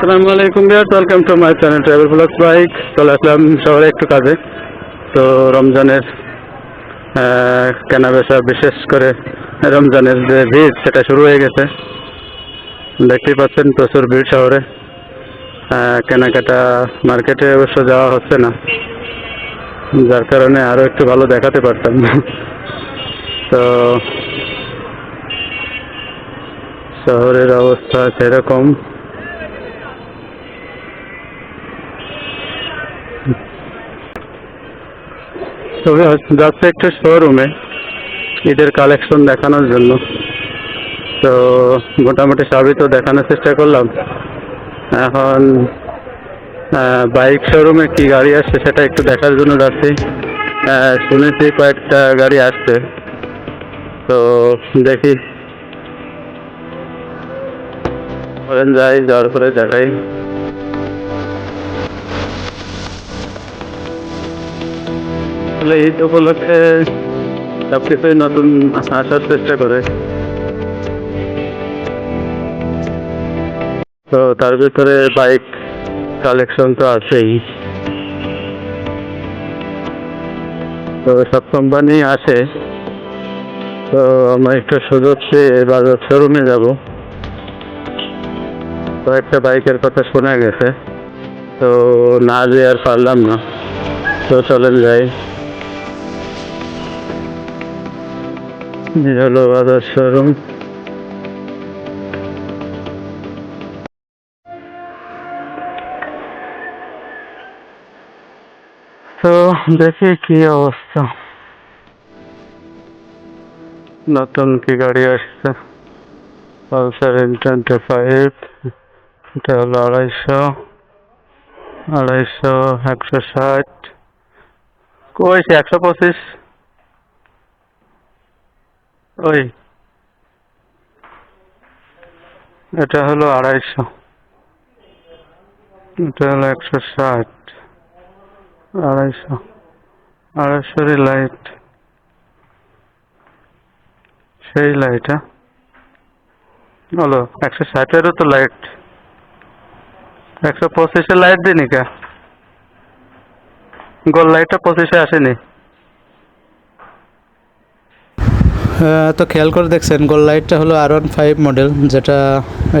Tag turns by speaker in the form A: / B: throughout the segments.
A: আসসালামু আলাইকুম বিয়ার welcome to my channel travel blog bike চলে আসলাম শহরে একটু কাজে। তো রমজানের কেনাবেচা বিশেষ করে রমজানের যে ভিড়, সেটা শুরু হয়ে গেছে। দেখতেই পাচ্ছেন প্রচুর ভিড় শহরে। কেনাকাটা মার্কেটে অবশ্য যাওয়া হচ্ছে না। যার কারণে আরও একটু ভালো দেখাতে পারতাম। তো শহরের অবস্থা সেরকম। তবে যাচ্ছে একটু শোরুমে ঈদের কালেকশন দেখানোর জন্য। তো মোটামুটি সবই তো দেখানোর চেষ্টা করলাম। এখন বাইক শোরুমে কি গাড়ি আসছে সেটা একটু দেখার জন্য যাচ্ছি। শুনেছি কয়েকটা গাড়ি আসছে। তো দেখি। যাই, যাওয়ার পরে দেখাই। আসলে ঈদ উপলক্ষে সব কিছুই নতুন আসার চেষ্টা করে। তো তার ভিতরে বাইক কালেকশন তো আছেই। তো সব কোম্পানি আসে। তো আমরা একটু সুযোগ পেয়ে বাজার শোরুমে যাব। তো একটা বাইকের কথা শোনা গেছে। তো না যে আর পারলাম না। তো চলেন যাই। হলো বাজার শোরুম তো দেখি কি অবস্থা। নতুন কি গাড়ি আসছে? পালসার এন টোয়েন্টি ফাইভ, এটা হলো আড়াইশো আড়াইশো একশো ষাট। কই একশো পঁচিশ? ওই, এটা হলো আড়াইশো। এটা হলো একশো ষাট। আড়াইশো। আড়াইশোরই লাইট সেই লাইট হ্যাঁ? হলো একশো ষাটেরও তো লাইট একশো পঁচিশে লাইট দিনি কে? গোল লাইটটা পঁচিশে আসেনি।
B: তো খেয়াল করে দেখছেন গোল লাইটটা হলো আর ওয়ান ফাইভ মডেল যেটা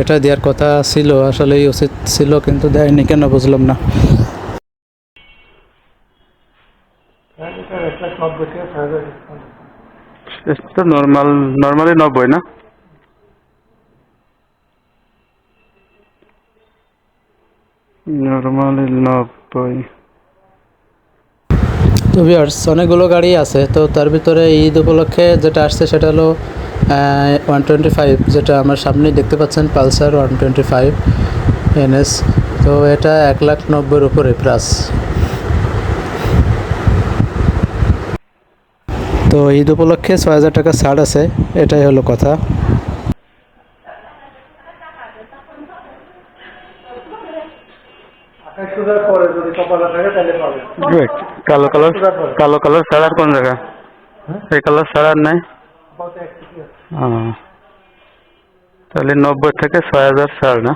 B: এটা দেওয়ার কথা ছিল, আসলেই উচিত ছিল, কিন্তু দেয়নি কেন বুঝলাম না।
A: নর্মাল নর্মালি নব্বই না? নর্মালি নব্বই।
B: তো ভিউয়ার্স অনেকগুলো গাড়ি আছে, তো তার ভিতরে ঈদ উপলক্ষে যেটা আসছে সেটা হলো ওয়ান টোয়েন্টি ফাইভ যেটা আমার সামনেই দেখতে পাচ্ছেন, Pulsar one twenty five NS তো এটা এক লাখ নব্বইয়ের উপরে প্রাস তো ঈদ উপলক্ষে ছয় হাজার টাকা ছাড় আছে, এটাই হলো কথা।
C: পরে যদি কপালে থাকে, তাহলে
A: কালো কালার কালো কালার ছাড়ার কোন জায়গা এই কালার ছাড়ার নাই? তাহলে নব্বই থেকে ছয় হাজার ছাড় না?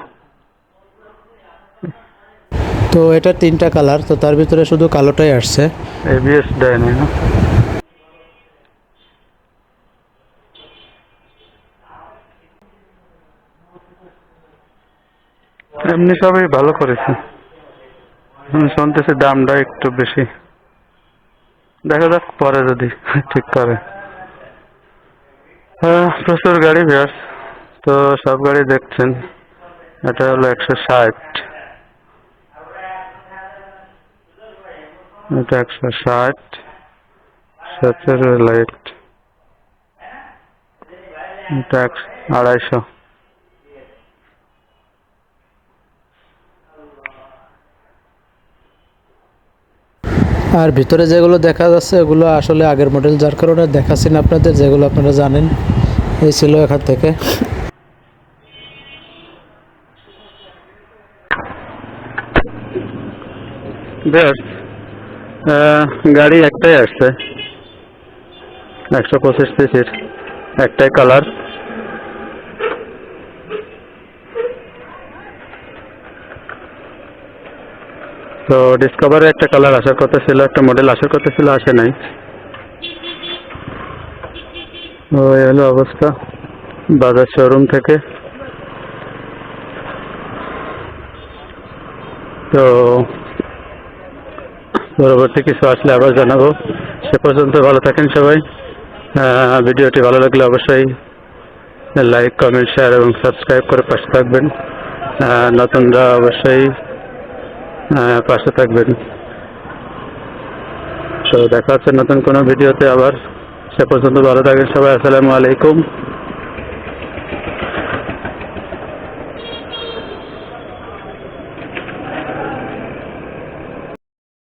B: তো এটা তিনটা কালার তো তার ভিতরে শুধু কালোটাই আসছে।
A: এবিএস দেয় না? এমনি সবই ভালো করেছে। শুনতেছি দামটা একটু বেশি। দেখা যাক, পরে যদি ঠিক করে। প্রচুর গাড়ি বের তো সব গাড়ি দেখছেন। এটা হলো একশো ষাট। এটা একশো ষাট। সতেরো লাইট এটা আড়াইশো।
B: আর ভিতরে যেগুলো দেখা যাচ্ছে, এগুলো আসলে আগের মডেল যার কারণে দেখাচ্ছি না আপনাদের, যেগুলো আপনারা জানেন, এই ছিল এখান থেকে।
A: গাড়ি একটাই আসছে, একশো পঁচিশ সিসির, একটাই কালার তো ডিসকভারে একটা কালার আসার কথা ছিল, একটা মডেল আসার কথা ছিল, আসে নাই। হলো অবস্থা, বাজার শোরুম থেকে। তো, পরবর্তী কিছু আসলে আবার জানাব। সে পর্যন্ত ভালো থাকেন সবাই। ভিডিওটি ভালো লাগলে অবশ্যই লাইক কমেন্ট শেয়ার এবং সাবস্ক্রাইব করে পাশে থাকবেন। নতুনরা অবশ্যই পাশে থাকবেন। তো দেখা হচ্ছে নতুন কোনো ভিডিওতে আবার। সে পর্যন্ত ভালো থাকেন সবাই। আসসালামু আলাইকুম।